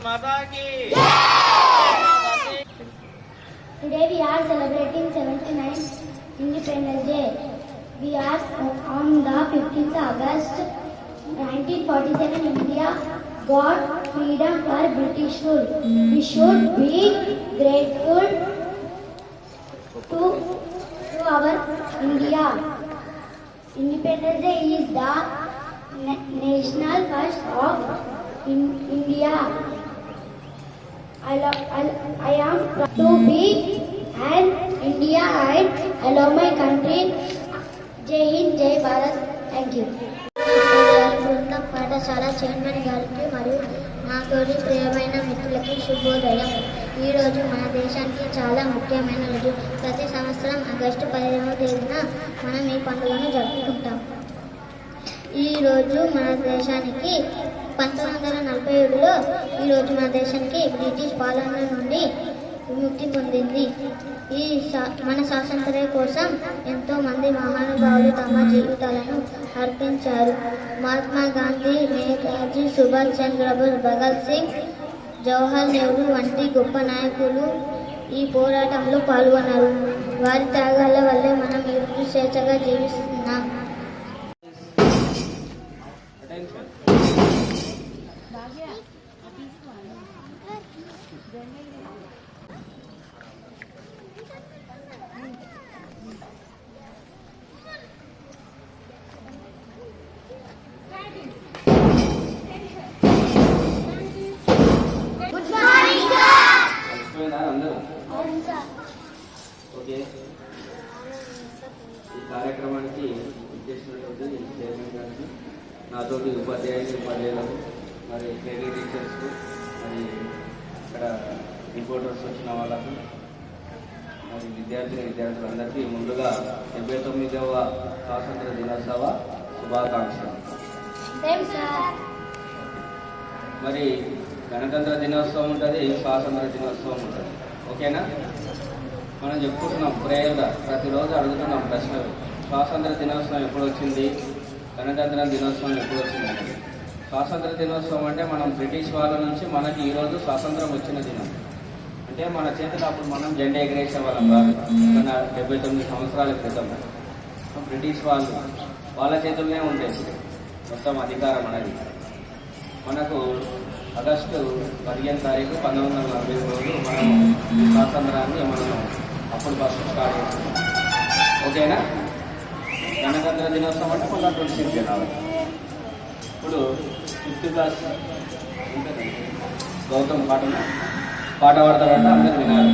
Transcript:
भारत माता की Today we are celebrating 79th Independence Day. We are on the 15th August 1947 India got freedom for British rule. We should be grateful to, to our India. Independence Day is the national first of in India. I, love, I, I am proud to be an India and I love my country. Jai Hind జై Bharat Thank you. బృందం పాఠశాల chairman గారికి మరియు నా ప్రియమైన మిత్రులకి శుభోదయం ఈరోజు మన దేశానికి చాలా ముఖ్యమైన రోజు ప్రతి సంవత్సరం ఆగస్టు పదిహేనవ తేదీన మనం ఈ పండుగను జరుపుకుంటాం ఈ రోజు మన దేశానికి పంతొమ్మిది వందల నలభై ఏడులో ఈరోజు మన దేశానికి బ్రిటిష్ పాలన నుండి విముక్తి పొందింది. ఈ మన స్వాతంత్ర్యం కోసం ఎంతో మంది మహానుభావులు తమ జీవితాలను అర్పించారు. మహాత్మా గాంధీ నేతాజీ సుభాష్ చంద్రబోస్ భగత్ సింగ్ జవహర్ నెహ్రూ వంటి గొప్ప నాయకులు ఈ పోరాటంలో పాల్గొన్నారు. వారి త్యాగాల వల్లే మనం స్వేచ్ఛగా జీవిస్తున్నాం. ఓకే. ఈ కార్యక్రమానికి ఇచ్చేసినటువంటి చైర్మన్ గారికి నాతోటి ఉపాధ్యాయులు ఉపాధ్యాయులకు మరి కేడీ టీచర్స్ మరి ఇక్కడ రిపోర్టర్స్ వచ్చిన వాళ్ళకు మరి విద్యార్థులు విద్యార్థులందరికీ ముందుగా డెబ్బై తొమ్మిదవ స్వాతంత్ర దినోత్సవ శుభాకాంక్షలు. మరి గణతంత్ర దినోత్సవం ఉంటుంది స్వాతంత్ర దినోత్సవం ఉంటుంది. ఓకేనా? మనం చెప్పుకుంటున్నాం ప్రేయర్గా. ప్రతిరోజు అడుగుతున్నాం ప్రశ్నలు. స్వాతంత్ర దినోత్సవం ఎప్పుడు వచ్చింది? గణతంత్ర దినోత్సవం ఎప్పుడు వచ్చింది. స్వాతంత్ర దినోత్సవం అంటే మనం బ్రిటిష్ వాళ్ళ నుంచి మనకి ఈరోజు స్వాతంత్రం వచ్చిన దినం. అంటే మన చేతిలో అప్పుడు మనం జెండా ఎగరేసే వాళ్ళం కాదు. మన డెబ్బై తొమ్మిది సంవత్సరాల క్రితం. బ్రిటిష్ వాళ్ళు వాళ్ళ చేతుల్లోనే ఉండేది. మొత్తం అధికారం అనేది. మనకు ఆగస్టు పదిహేను తారీఖు పంతొమ్మిది వందల నలభై రోజు మనం స్వాతంత్రాన్ని మనం అప్పుడు ఫస్ట్ స్టార్ట్ చేస్తున్నాం ఓకేనా? గణతంత్ర దినోత్సవం అంటే మళ్ళీ ట్వంటీ సిక్స్ జనవరి ఇప్పుడు ఫిఫ్త్ క్లాస్ గౌతమ్ పాట పాట పాడతారంటే అందరు వినాలి.